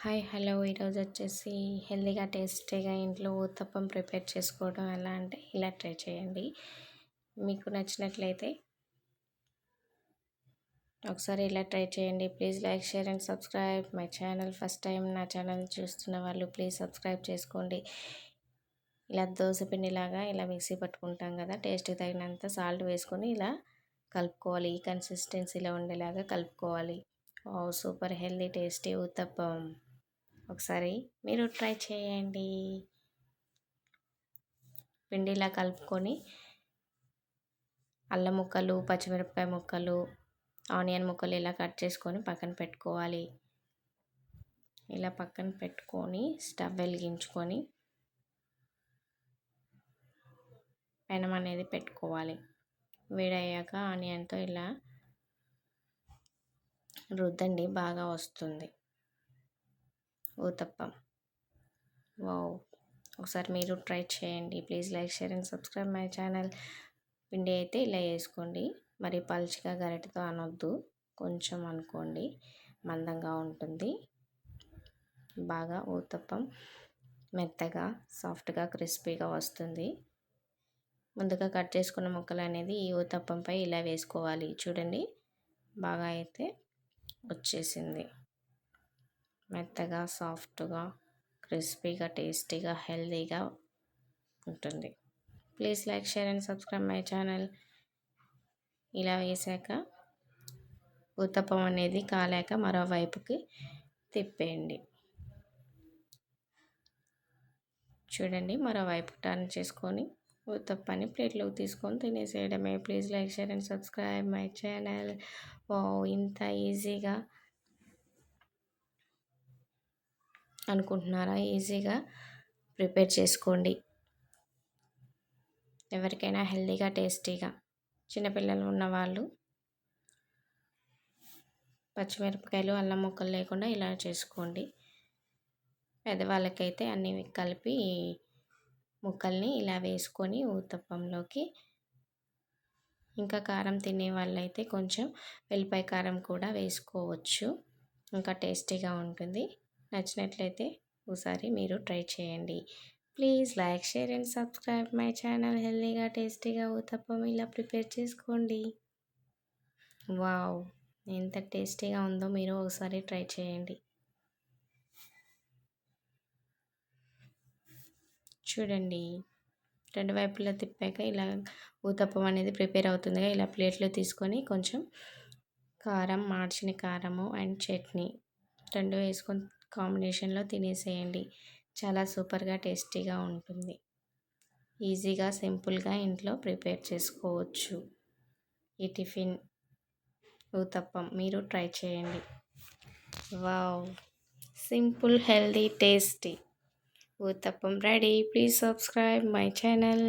Hi hello. ఈరోజు వచ్చేసి హెల్దీగా టేస్టీగా ఇంట్లో ఊతప్పం ప్రిపేర్ చేసుకోవడం ఎలా అంటే ఇలా ట్రై చేయండి. మీకు నచ్చినట్లయితే ఒకసారి ఇలా ట్రై చేయండి. Please like share and subscribe. My channel first time నా ఛానల్ చూస్తున్న వాళ్ళు ప్లీజ్ సబ్స్క్రైబ్ చేసుకోండి. ఇలా దోశ పిండిలాగా ఇలా మిక్సీ పట్టుకుంటాం కదా టేస్ట్కి తగినంత సాల్ట్ వేసుకొని ఇలా కలుపుకోవాలి. ఈ కన్సిస్టెన్సీలో ఉండేలాగా కలుపుకోవాలి. సూపర్ హెల్దీ టేస్టీ ఉత్తప్పం ఒకసారి మీరు ట్రై చేయండి. పిండిలా కలుపుకొని అల్లం ముక్కలు పచ్చిమిరపకాయ ముక్కలు ఆనియన్ ముక్కలు ఇలా కట్ చేసుకొని పక్కన పెట్టుకోవాలి. ఇలా పక్కన పెట్టుకొని స్టవ్ వెలిగించుకొని పెనం అనేది పెట్టుకోవాలి. వేడయ్యాక ఆనియన్తో ఇలా రుద్దండి బాగా వస్తుంది. ఊతప్పం వావ్. ఒకసారి మీరు ట్రై చేయండి. Please like share and subscribe my channel. పిండి అయితే ఇలా వేసుకోండి. మరి పలుచగా గరిటతో అనొద్దు. కొంచెం అనుకోండి. మందంగా ఉంటుంది. బాగా ఊతప్పం మెత్తగా సాఫ్ట్గా క్రిస్పీగా వస్తుంది. ముందుగా కట్ చేసుకున్న ముక్కలు అనేది ఈ ఊతప్పంపై ఇలా వేసుకోవాలి. చూడండి. బాగా అయితే వచ్చేసింది. మెత్తగా సాఫ్ట్గా క్రిస్పీగా టేస్టీగా హెల్తీగా ఉంటుంది. Please like share and subscribe my channel. ఇలా వేసాక ఉత్తపం అనేది కాలాక మరోవైపుకి తిప్పేయండి. చూడండి మరోవైపు టర్న్ చేసుకొని ఉత్తప్పని ప్లేట్లోకి తీసుకొని తినేసేయడమే. Please like share and subscribe my channel. ఓ ఇంత ఈజీగా అనుకుంటున్నారా? ఈజీగా ప్రిపేర్ చేసుకోండి. ఎవరికైనా హెల్తీగా టేస్టీగా చిన్నపిల్లలు ఉన్నవాళ్ళు పచ్చిమిరపకాయలు అల్లం ముక్కలు లేకుండా ఇలా చేసుకోండి. పెద్దవాళ్ళకైతే అన్నీ కలిపి ముక్కల్ని ఇలా వేసుకొని ఊతప్పంలోకి ఇంకా కారం తినే వాళ్ళైతే కొంచెం వెల్లిపాయ కారం కూడా వేసుకోవచ్చు. ఇంకా టేస్టీగా ఉంటుంది. నచ్చినట్లయితే ఒకసారి మీరు ట్రై చేయండి. Please like share and subscribe my channel హెల్దీగా టేస్టీగా ఊతప్పం ఇలా ప్రిపేర్ చేసుకోండి. వావ్! ఎంత టేస్టీగా ఉందో మీరు ఒకసారి ట్రై చేయండి. చూడండి. రెండు వైపులా తిప్పాక ఇలా ఊతప్పం అనేది ప్రిపేర్ అవుతుందిగా. ఇలా ప్లేట్లో తీసుకొని కొంచెం కారం మార్చిన కారము అండ్ చట్నీ రెండు వేసుకొని కాంబినేషన్లో తినేసేయండి. చాలా సూపర్గా టేస్టీగా ఉంటుంది. ఈజీగా సింపుల్గా ఇంట్లో ప్రిపేర్ చేసుకోవచ్చు. ఈ టిఫిన్ ఊతప్పం మీరు ట్రై చేయండి. Wow! Simple healthy tasty. Uttapam ready. Please subscribe my channel.